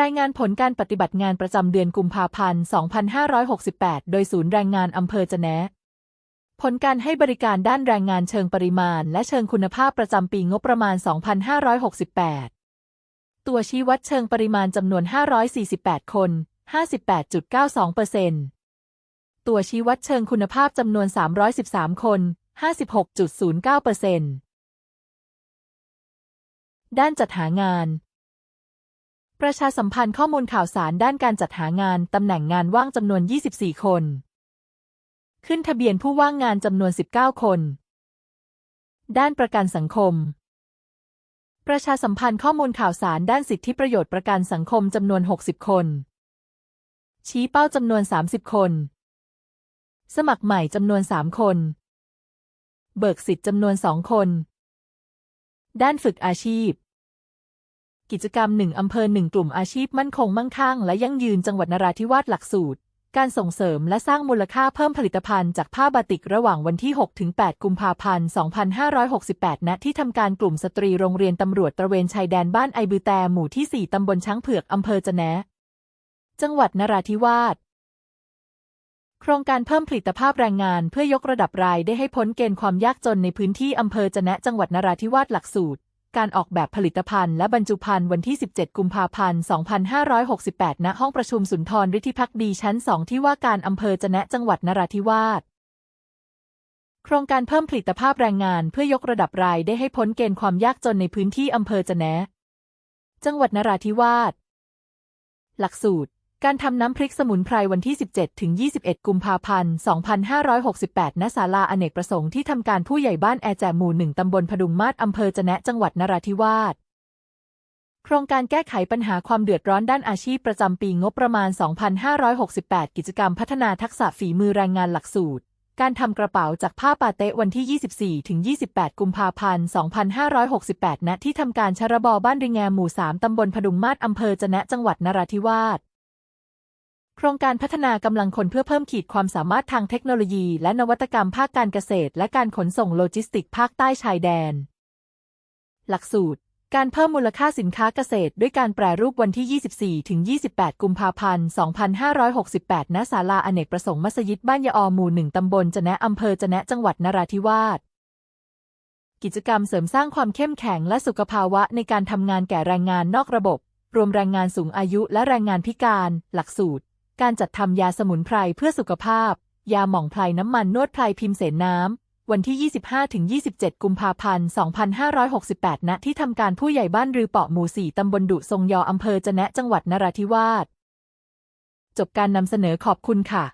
รายงานผลการปฏิบัติงานประจำเดือนกุมภาพันธ์ 2568 โดยศูนย์แรงงานอำเภอจะแนะ ผลการให้บริการด้านแรงงานเชิงปริมาณ และเชิงคุณภาพประจำปีงบประมาณ 2568 ตัวชี้วัดเชิงปริมาณจำนวน 548 คน 58.92%ตัวชี้วัดเชิงคุณภาพจำนวน 313 คน 56.09%ด้านจัดหางาน ประชาสัมพันธ์ข้อมูลข่าวสารด้านการจัดหางาน ตำแหน่งงานว่างจำนวน 24 คน ขึ้นทะเบียนผู้ว่างงานจำนวน 19 คน ด้านประกันสังคม ประชาสัมพันธ์ข้อมูลข่าวสารด้านสิทธิประโยชน์ประกันสังคมจำนวน 60 คน ชี้เป้าจำนวน 30 คน สมัครใหม่จำนวน 3 คน เบิกสิทธิ์จำนวน 2 คน ด้านฝึกอาชีพ กิจกรรม1อำเภอ1กลุ่มอาชีพมั่นคงมั่งคั่งและยั่งยืนจังหวัดนราธิวาสหลักสูตร การส่งเสริมและสร้างมูลค่าเพิ่มผลิตภัณฑ์จากผ้าบาติกระหว่างวันที่ 6-8 กุมภาพันธ์ 2568 ณ ที่ทำการกลุ่มสตรีโรงเรียนตำรวจตระเวนชายแดนบ้านไอบือแตหมู่ที่ 4 ตำบลช้างเผือกอำเภอจะแนะ จังหวัดนราธิวาสโครงการเพิ่มผลิตภาพแรงงานเพื่อยกระดับรายได้ให้พ้นเกณฑ์ความยากจนในพื้นที่อำเภอจะแนะจังหวัดนราธิวาสหลักสูตร การออกแบบผลิตภัณฑ์และบรรจุภัณฑ์วันที่ 17 กุมภาพันธ์ 2568 ณ ห้องประชุมสุนทรฤทธิพักดีชั้น 2 ที่ว่าการอำเภอจะนะจังหวัดนราธิวาส โครงการเพิ่มผลิตภาพแรงงานเพื่อยกระดับรายได้ให้พ้นเกณฑ์ความยากจนในพื้นที่อำเภอจะนะ จังหวัดนราธิวาส หลักสูตร การทำน้ำพริกสมุนไพรวันที่ 17 ถึง 21 กุมภาพันธ์ 2568 ณ ศาลาอเนกประสงค์ที่ทำการผู้ใหญ่บ้านแอแจหมู่หนึ่งตำบลพดุงมาศอำเภอจะแนะจังหวัดนราธิวาส โครงการแก้ไขปัญหาความเดือดร้อนด้านอาชีพประจำปีงบประมาณ 2568 กิจกรรมพัฒนาทักษะฝีมือแรงงานหลักสูตร การทำกระเป๋าจากผ้าปาเตะวันที่ 24 ถึง 28 กุมภาพันธ์ 2568 ณ ที่ทำการชรบบ้านริงแงหมู่ 3 ตำบลพดุงมาศอำเภอจะแนะจังหวัดนราธิวาส โครงการพัฒนากำลังคนเพื่อเพิ่มขีดความสามารถทางเทคโนโลยี และนวัตกรรมภาคการเกษตร และการขนส่งโลจิสติกส์ภาคใต้ชายแดน หลักสูตร การเพิ่มมูลค่าสินค้าเกษตร ด้วยการแปรรูปวันที่ 24 ถึง 28 กุมภาพันธ์ 2568 ณ ศาลาอเนกประสงค์มัสยิดบ้านยาอหมู่หนึ่งตำบลจะแนะอำเภอจะแนะจังหวัดนราธิวาสกิจกรรมเสริมสร้างความเข้มแข็งและสุขภาวะในการทำงานแก่แรงงานนอกระบบ รวมแรงงานสูงอายุและแรงงานพิการ หลักสูตร การจัดทำยาสมุนไพรเพื่อสุขภาพ ยาหม่องไพรน้ำมันนวดไพรพิมพ์เสนน้ำ วันที่ 25-27 กุมภาพันธ์ 2568 ณ ที่ทำการผู้ใหญ่บ้านรือเปาะหมู่ 4 ตำบลดุทรงยออำเภอจะนะจังหวัดนราธิวาส จบการนำเสนอขอบคุณค่ะ